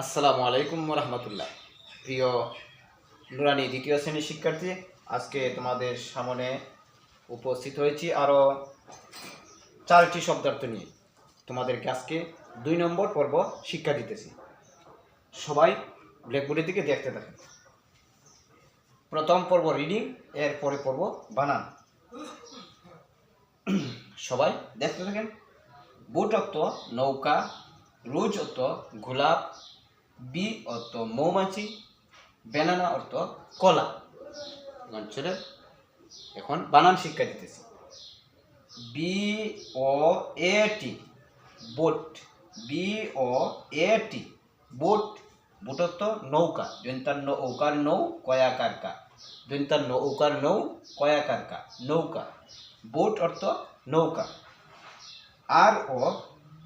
আসসালামু আলাইকুম রহমতুল্লাহ প্রিয় নুরানি দ্বিতীয় শ্রেণির শিক্ষার্থী, আজকে তোমাদের সামনে উপস্থিত হয়েছি আরও চারটি শব্দার্থ নিয়ে। তোমাদেরকে আজকে দুই নম্বর পর্ব শিক্ষা দিতেছি। সবাই ব্ল্যাকবোর্ডের দিকে দেখতে থাকেন প্রথম পর্ব রিডিং এরপরে পর্ব বানান। সবাই দেখতে থাকেন। বুট অর্থ নৌকা, রুজ অর্থ গোলাপ বি অর্থ মৌমাছি ব্যানানা অর্থ কলা। অঞ্চলের এখন বানান শিক্ষা দিতেছি। B O A T boat B O A T boat boat অর্থ নৌকা জৈন্তার নৌকার নৌ কয়াকার কা জৈন্তার নৌকার নৌ কয়াকার কা নৌকা। বোট অর্থ নৌকা। আর ও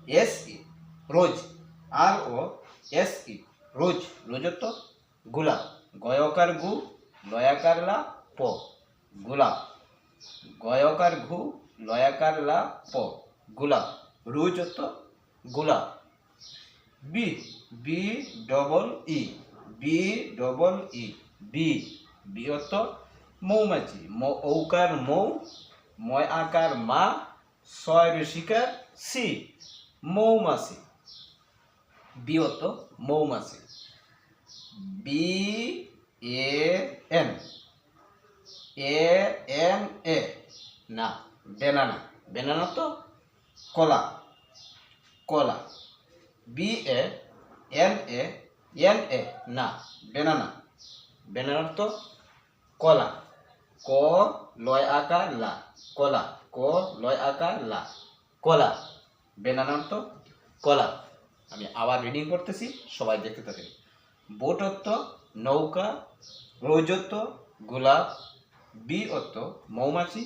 এস ই রোজ। আর ও এস ই রোজ রোজ তো গোলাপ গয়কার গু, লয়াকার লা, প। গোলাপ গয়কার ঘু, লয়াকার লা, প। গোলাপ রোজ তো গোলাপ B B double E. B double E. B B অর্থ মৌমাছি ঔকার মৌ। ময় আকার মা। ছয় ঋষিকার সি। মৌমাছি। বি অর্থ মৌমাছি। B A N A N A না, বেনানা। বেনানা তো কলা। কলা। B A N A N A না, বেনানা। বেনানা তো কলা। ক লয় আকার লা কলা। ক লয় আকার লা কলা। বেনানার তো কলা। আমি আবার রিডিং করতেছি, সবাই দেখতে থাকেন। বোট অর্থ নৌকা রৌজত্ব গোলাপ বি অর্থ মৌমাছি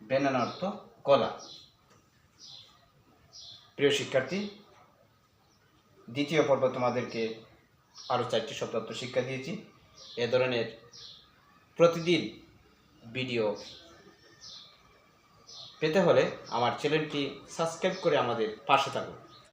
বেনানা অর্থ কলা। প্রিয় শিক্ষার্থী, দ্বিতীয় পর্ব তোমাদেরকে আরও চারটি শব্দার্থ শিক্ষা দিয়েছি। এ ধরনের প্রতিদিন ভিডিও পেতে হলে আমার চ্যানেলটি সাবস্ক্রাইব করে আমাদের পাশে থাকুন।